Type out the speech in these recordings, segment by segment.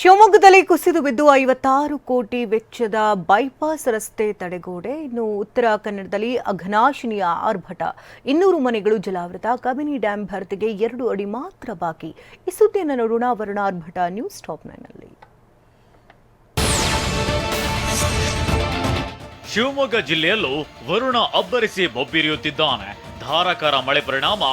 ಶಿವಮೊಗ್ಗದಲ್ಲಿ ಕುಸಿದು ಬಿದ್ದು ಐವತ್ತಾರು ಕೋಟಿ ವೆಚ್ಚದ ಬೈಪಾಸ್ ರಸ್ತೆ ತಡೆಗೋಡೆ. ಇನ್ನು ಉತ್ತರ ಕನ್ನಡದಲ್ಲಿ ಅಘನಾಶಿನಿಯ ಆರ್ಭಟ. ಇನ್ನೂರು ಮನೆಗಳು ಜಲಾವೃತ. ಕಬಿನಿ ಡ್ಯಾಂ ಭರ್ತಿಗೆ ಎರಡು ಅಡಿ ಮಾತ್ರ ಬಾಕಿ. ಈ ಸುದ್ದಿಯನ್ನು ನೋಡೋಣ. ವರುಣ ಆರ್ಭಟ ನ್ಯೂಸ್ ಟಾಪ್ ನೈನ್ನಲ್ಲಿ. ಶಿವಮೊಗ್ಗ ಜಿಲ್ಲೆಯಲ್ಲೂ ವರುಣ ಅಬ್ಬರಿಸಿ ಬೊಬ್ಬಿರಿಯುತ್ತಿದ್ದಾನೆ. ಧಾರಾಕಾರ ಮಳೆ ಪರಿಣಾಮ.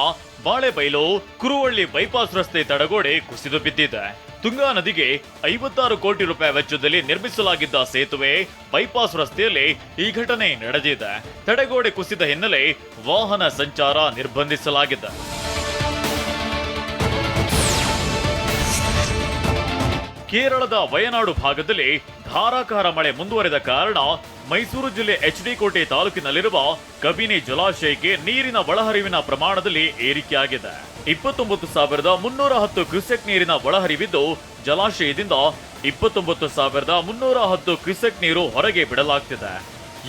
ಬಾಳೆಬೈಲು, ಕುರುವಳ್ಳಿ ಬೈಪಾಸ್ ರಸ್ತೆ ತಡೆಗೋಡೆ ಕುಸಿದು ಬಿದ್ದಿದೆ. ತುಂಗಾ ನದಿಗೆ ಐವತ್ತಾರು ಕೋಟಿ ರೂಪಾಯಿ ವೆಚ್ಚದಲ್ಲಿ ನಿರ್ಮಿಸಲಾಗಿದ್ದ ಸೇತುವೆ ಬೈಪಾಸ್ ರಸ್ತೆಯಲ್ಲಿ ಈ ಘಟನೆ ನಡೆದಿದೆ. ತಡೆಗೋಡೆ ಕುಸಿದ ಹಿನ್ನೆಲೆ ವಾಹನ ಸಂಚಾರ ನಿರ್ಬಂಧಿಸಲಾಗಿದೆ. ಕೇರಳದ ವಯನಾಡು ಭಾಗದಲ್ಲಿ ಧಾರಾಕಾರ ಮಳೆ ಮುಂದುವರೆದ ಕಾರಣ ಮೈಸೂರು ಜಿಲ್ಲೆ ಎಚ್ಡಿ ಕೋಟೆ ತಾಲೂಕಿನಲ್ಲಿರುವ ಕಬಿನಿ ಜಲಾಶಯಕ್ಕೆ ನೀರಿನ ಒಳಹರಿವಿನ ಪ್ರಮಾಣದಲ್ಲಿ ಏರಿಕೆಯಾಗಿದೆ. ಇಪ್ಪತ್ತೊಂಬತ್ತು ಸಾವಿರದ ಮುನ್ನೂರ ಹತ್ತು ಕ್ಯೂಸೆಕ್ ನೀರಿನ ಒಳಹರಿವಿದ್ದು ಜಲಾಶಯದಿಂದ ಇಪ್ಪತ್ತೊಂಬತ್ತು ಸಾವಿರದ ಮುನ್ನೂರ ಹತ್ತು ಕ್ಯೂಸೆಕ್ ನೀರು ಹೊರಗೆ ಬಿಡಲಾಗ್ತಿದೆ.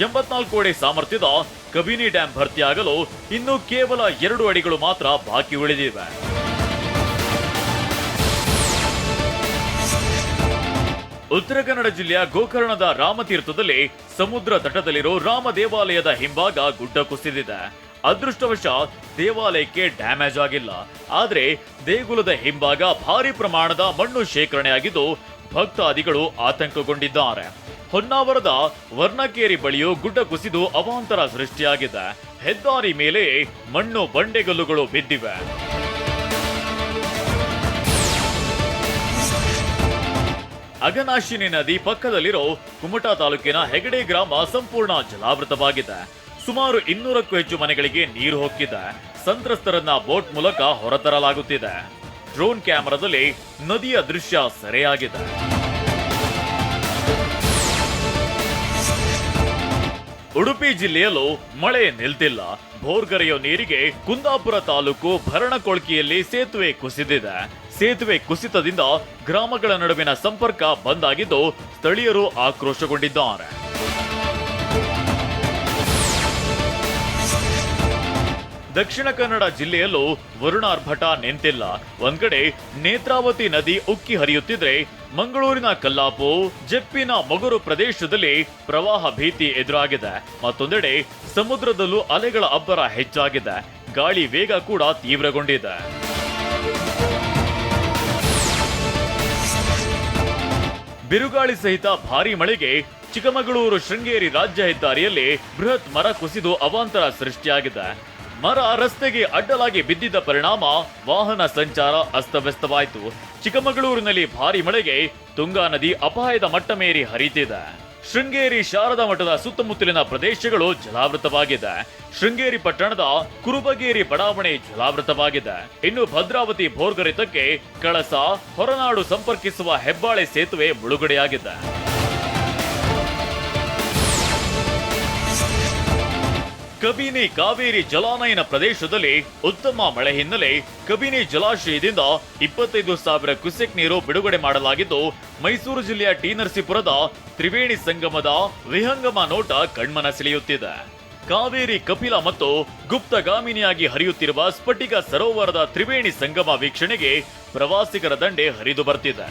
ಎಂಬತ್ನಾಲ್ಕು ಅಡಿ ಸಾಮರ್ಥ್ಯದ ಕಬಿನಿ ಡ್ಯಾಂ ಭರ್ತಿಯಾಗಲು ಇನ್ನು ಕೇವಲ ಎರಡು ಅಡಿಗಳು ಮಾತ್ರ ಬಾಕಿ ಉಳಿದಿವೆ. ಉತ್ತರ ಕನ್ನಡ ಜಿಲ್ಲೆಯ ಗೋಕರ್ಣದ ರಾಮತೀರ್ಥದಲ್ಲಿ ಸಮುದ್ರ ತಟದಲ್ಲಿರೋ ರಾಮ ದೇವಾಲಯದ ಹಿಂಭಾಗ ಗುಡ್ಡ ಕುಸಿದಿದೆ. ಅದೃಷ್ಟವಶಾತ್ ದೇವಾಲಯಕ್ಕೆ ಡ್ಯಾಮೇಜ್ ಆಗಿಲ್ಲ. ಆದರೆ ದೇಗುಲದ ಹಿಂಭಾಗ ಭಾರಿ ಪ್ರಮಾಣದ ಮಣ್ಣು ಶೇಖರಣೆಯಾಗಿದ್ದು ಭಕ್ತಾದಿಗಳು ಆತಂಕಗೊಂಡಿದ್ದಾರೆ. ಹೊನ್ನಾವರದ ವರ್ಣಕೇರಿ ಬಳಿಯೂ ಗುಡ್ಡ ಕುಸಿದು ಅವಾಂತರ ಸೃಷ್ಟಿಯಾಗಿದೆ. ಹೆದ್ದಾರಿ ಮೇಲೆ ಮಣ್ಣು ಬಂಡೆಗಲ್ಲುಗಳು ಬಿದ್ದಿವೆ. ಅಗನಾಶಿನಿ ನದಿ ಪಕ್ಕದಲ್ಲಿರೋ ಕುಮಟಾ ತಾಲೂಕಿನ ಹೆಗಡೆ ಗ್ರಾಮ ಸಂಪೂರ್ಣ ಜಲಾವೃತವಾಗಿದೆ. ಸುಮಾರು ಇನ್ನೂರಕ್ಕೂ ಹೆಚ್ಚು ಮನೆಗಳಿಗೆ ನೀರು ಹೊಕ್ಕಿದೆ. ಸಂತ್ರಸ್ತರನ್ನ ಬೋಟ್ ಮೂಲಕ ಹೊರತರಲಾಗುತ್ತಿದೆ. ಡ್ರೋನ್ ಕ್ಯಾಮೆರಾದಲ್ಲಿ ನದಿಯ ದೃಶ್ಯ ಸೆರೆಯಾಗಿದೆ. ಉಡುಪಿ ಜಿಲ್ಲೆಯಲ್ಲೂ ಮಳೆ ನಿಲ್ತಿಲ್ಲ. ಭೋರ್ಗರೆಯೋ ನೀರಿಗೆ ಕುಂದಾಪುರ ತಾಲೂಕು ಭರಣಕೊಳ್ಕಿಯಲ್ಲಿ ಸೇತುವೆ ಕುಸಿದಿದೆ. ಸೇತುವೆ ಕುಸಿತದಿಂದ ಗ್ರಾಮಗಳ ನಡುವಿನ ಸಂಪರ್ಕ ಬಂದ್ ಆಗಿದ್ದು ಸ್ಥಳೀಯರು ಆಕ್ರೋಶಗೊಂಡಿದ್ದಾರೆ. ದಕ್ಷಿಣ ಕನ್ನಡ ಜಿಲ್ಲೆಯಲ್ಲೂ ವರುಣಾರ್ಭಟ ನಿಂತಿಲ್ಲ. ಒಂದ್ ಕಡೆ ನೇತ್ರಾವತಿ ನದಿ ಉಕ್ಕಿ ಹರಿಯುತ್ತಿದ್ರೆ ಮಂಗಳೂರಿನ ಕಲ್ಲಾಪು, ಜಪ್ಪಿನ ಮೊಗರು ಪ್ರದೇಶದಲ್ಲಿ ಪ್ರವಾಹ ಭೀತಿ ಎದುರಾಗಿದೆ. ಮತ್ತೊಂದೆಡೆ ಸಮುದ್ರದಲ್ಲೂ ಅಲೆಗಳ ಅಬ್ಬರ ಹೆಚ್ಚಾಗಿದೆ. ಗಾಳಿ ವೇಗ ಕೂಡ ತೀವ್ರಗೊಂಡಿದೆ. ಬಿರುಗಾಳಿ ಸಹಿತ ಭಾರಿ ಮಳೆಗೆ ಚಿಕ್ಕಮಗಳೂರು ಶೃಂಗೇರಿ ರಾಜ್ಯ ಹೆದ್ದಾರಿಯಲ್ಲಿ ಬೃಹತ್ ಮರ ಕುಸಿದು ಅವಾಂತರ ಸೃಷ್ಟಿಯಾಗಿದೆ. ಮರ ರಸ್ತೆಗೆ ಅಡ್ಡಲಾಗಿ ಬಿದ್ದಿದ್ದ ಪರಿಣಾಮ ವಾಹನ ಸಂಚಾರ ಅಸ್ತವ್ಯಸ್ತವಾಯಿತು. ಚಿಕ್ಕಮಗಳೂರಿನಲ್ಲಿ ಭಾರಿ ಮಳೆಗೆ ತುಂಗಾ ನದಿ ಅಪಾಯದ ಮಟ್ಟ ಮೇರಿ ಹರಿಯುತ್ತಿದೆ ಶೃಂಗೇರಿ ಶಾರದಾ ಮಠದ ಸುತ್ತಮುತ್ತಲಿನ ಪ್ರದೇಶಗಳು ಜಲಾವೃತವಾಗಿದೆ. ಶೃಂಗೇರಿ ಪಟ್ಟಣದ ಕುರುಬಗೇರಿ ಬಡಾವಣೆ ಜಲಾವೃತವಾಗಿದೆ. ಇನ್ನು ಭದ್ರಾವತಿ ಭೋರ್ಗರಿತಕ್ಕೆ ಕಳಸ, ಹೊರನಾಡು ಸಂಪರ್ಕಿಸುವ ಹೆಬ್ಬಾಳೆ ಸೇತುವೆ ಮುಳುಗಡೆಯಾಗಿದೆ. ಕಬಿನಿ ಕಾವೇರಿ ಜಲಾನಯನ ಪ್ರದೇಶದಲ್ಲಿ ಉತ್ತಮ ಮಳೆ ಹಿನ್ನೆಲೆ ಕಬಿನಿ ಜಲಾಶಯದಿಂದ ಇಪ್ಪತ್ತೈದು ಸಾವಿರ ಕ್ಯುಸೆಕ್ ನೀರು ಬಿಡುಗಡೆ ಮಾಡಲಾಗಿದ್ದು, ಮೈಸೂರು ಜಿಲ್ಲೆಯ ಟಿ ನರಸೀಪುರದ ತ್ರಿವೇಣಿ ಸಂಗಮದ ವಿಹಂಗಮ ನೋಟ ಕಣ್ಮನ ಸೆಳೆಯುತ್ತಿದೆ. ಕಾವೇರಿ ಕಪಿಲ ಮತ್ತು ಗುಪ್ತಗಾಮಿನಿಯಾಗಿ ಹರಿಯುತ್ತಿರುವ ಸ್ಫಟಿಕ ಸರೋವರದ ತ್ರಿವೇಣಿ ಸಂಗಮ ವೀಕ್ಷಣೆಗೆ ಪ್ರವಾಸಿಗರ ದಂಡೆ ಹರಿದು ಬರ್ತಿದೆ.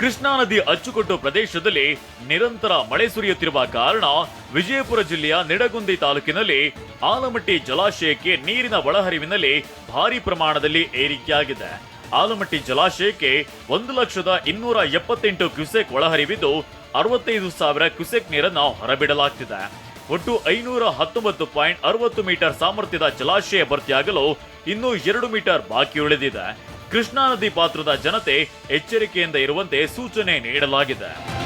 ಕೃಷ್ಣಾ ನದಿ ಅಚ್ಚುಕಟ್ಟು ಪ್ರದೇಶದಲ್ಲಿ ನಿರಂತರ ಮಳೆ ಸುರಿಯುತ್ತಿರುವ ಕಾರಣ ವಿಜಯಪುರ ಜಿಲ್ಲೆಯ ನಿಡಗುಂದಿ ತಾಲೂಕಿನಲ್ಲಿ ಆಲಮಟ್ಟಿ ಜಲಾಶಯಕ್ಕೆ ನೀರಿನ ಒಳಹರಿವಿನಲ್ಲಿ ಭಾರಿ ಪ್ರಮಾಣದಲ್ಲಿ ಏರಿಕೆಯಾಗಿದೆ. ಆಲಮಟ್ಟಿ ಜಲಾಶಯಕ್ಕೆ ಒಂದು ಲಕ್ಷದ ಇನ್ನೂರ ಎಪ್ಪತ್ತೆಂಟು ಕ್ಯುಸೆಕ್ ಒಳಹರಿವಿದ್ದು ಅರವತ್ತೈದು ಸಾವಿರ ಕ್ಯುಸೆಕ್ ನೀರನ್ನು ಹೊರಬಿಡಲಾಗ್ತಿದೆ. ಒಟ್ಟು ಐನೂರ ಹತ್ತೊಂಬತ್ತು ಪಾಯಿಂಟ್ ಅರವತ್ತು ಮೀಟರ್ ಸಾಮರ್ಥ್ಯದ ಜಲಾಶಯ ಭರ್ತಿಯಾಗಲು ಇನ್ನೂ ಎರಡು ಮೀಟರ್ ಬಾಕಿ ಉಳಿದಿದೆ. ಕೃಷ್ಣಾ ನದಿ ಪಾತ್ರದ ಜನತೆ ಎಚ್ಚರಿಕೆಯಿಂದ ಇರುವಂತೆ ಸೂಚನೆ ನೀಡಲಾಗಿದೆ.